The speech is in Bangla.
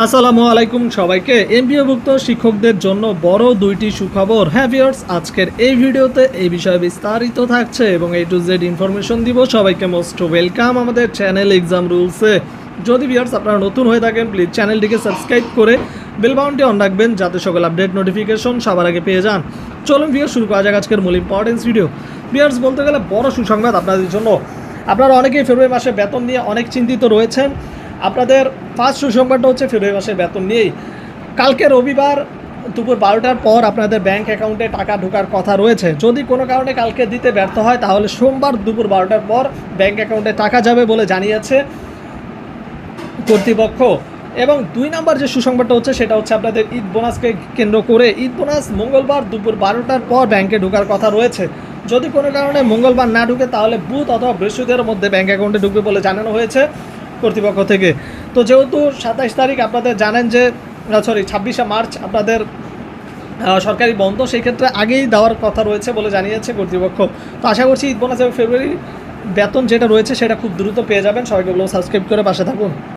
আসসালামু আলাইকুম সবাইকে। এমপিওভুক্ত শিক্ষকদের জন্য বড় দুইটি সুখবর। হ্যাঁ ভিউয়ার্স, আজকের এই ভিডিওতে এই বিষয়ে বিস্তারিত থাকছে এবং এই টু জেড ইনফরমেশন দিব। সবাইকে মোস্ট ওয়েলকাম আমাদের চ্যানেল এক্সাম রুলসে যদি ভিউয়ার্স আপনারা নতুন হয়ে থাকেন প্লিজ চ্যানেলটিকে সাবস্ক্রাইব করে বেল অন রাখবেন যাতে সকল আপডেট নোটিফিকেশন সবার আগে পেয়ে যান। চলুন ভিউয়ার্স, শুরু করা যাক আজকের মূল ইম্পর্টেন্স ভিডিও ভিউয়ার্স, বলতে গেলে বড় সুসংবাদ আপনাদের জন্য। আপনারা অনেকেই ফেব্রুয়ারি মাসে বেতন নিয়ে অনেক চিন্তিত রয়েছেন। আপনাদের ফার্স্ট সুসংবাদটা হচ্ছে ফেব্রুয়ারি মাসের বেতন নিয়েই। কালকে রবিবার দুপুর বারোটার পর আপনাদের ব্যাংক অ্যাকাউন্টে টাকা ঢোকার কথা রয়েছে। যদি কোনো কারণে কালকে দিতে ব্যর্থ হয়, তাহলে সোমবার দুপুর বারোটার পর ব্যাংক অ্যাকাউন্টে টাকা যাবে বলে জানিয়েছে কর্তৃপক্ষ। এবং দুই নম্বর যে সুসংবাদটা হচ্ছে, সেটা হচ্ছে আপনাদের ঈদ বোনাসকে কেন্দ্র করে। ঈদ বোনাস মঙ্গলবার দুপুর বারোটার পর ব্যাংকে ঢোকার কথা রয়েছে। যদি কোনো কারণে মঙ্গলবার না ঢুকে, তাহলে বুধ অথবা বৃহস্পতিবার মধ্যে ব্যাংক অ্যাকাউন্টে ঢুকবে বলে জানানো হয়েছে। কর্তৃপক্ষ থেকে। তো যেহেতু সাতাইশ তারিখ আপনাদের জানেন যে সরি ছাব্বিশে মার্চ আপনাদের সরকারি বন্ধ, সেই ক্ষেত্রে আগেই দেওয়ার কথা রয়েছে বলে জানিয়েছে কর্তৃপক্ষ। তো আশা করছি ঈদ বোনাস ফেব্রুয়ারি বেতন যেটা রয়েছে সেটা খুব দ্রুত পেয়ে যাবেন। সবাইকে সাবস্ক্রাইব করে পাশে থাকুন।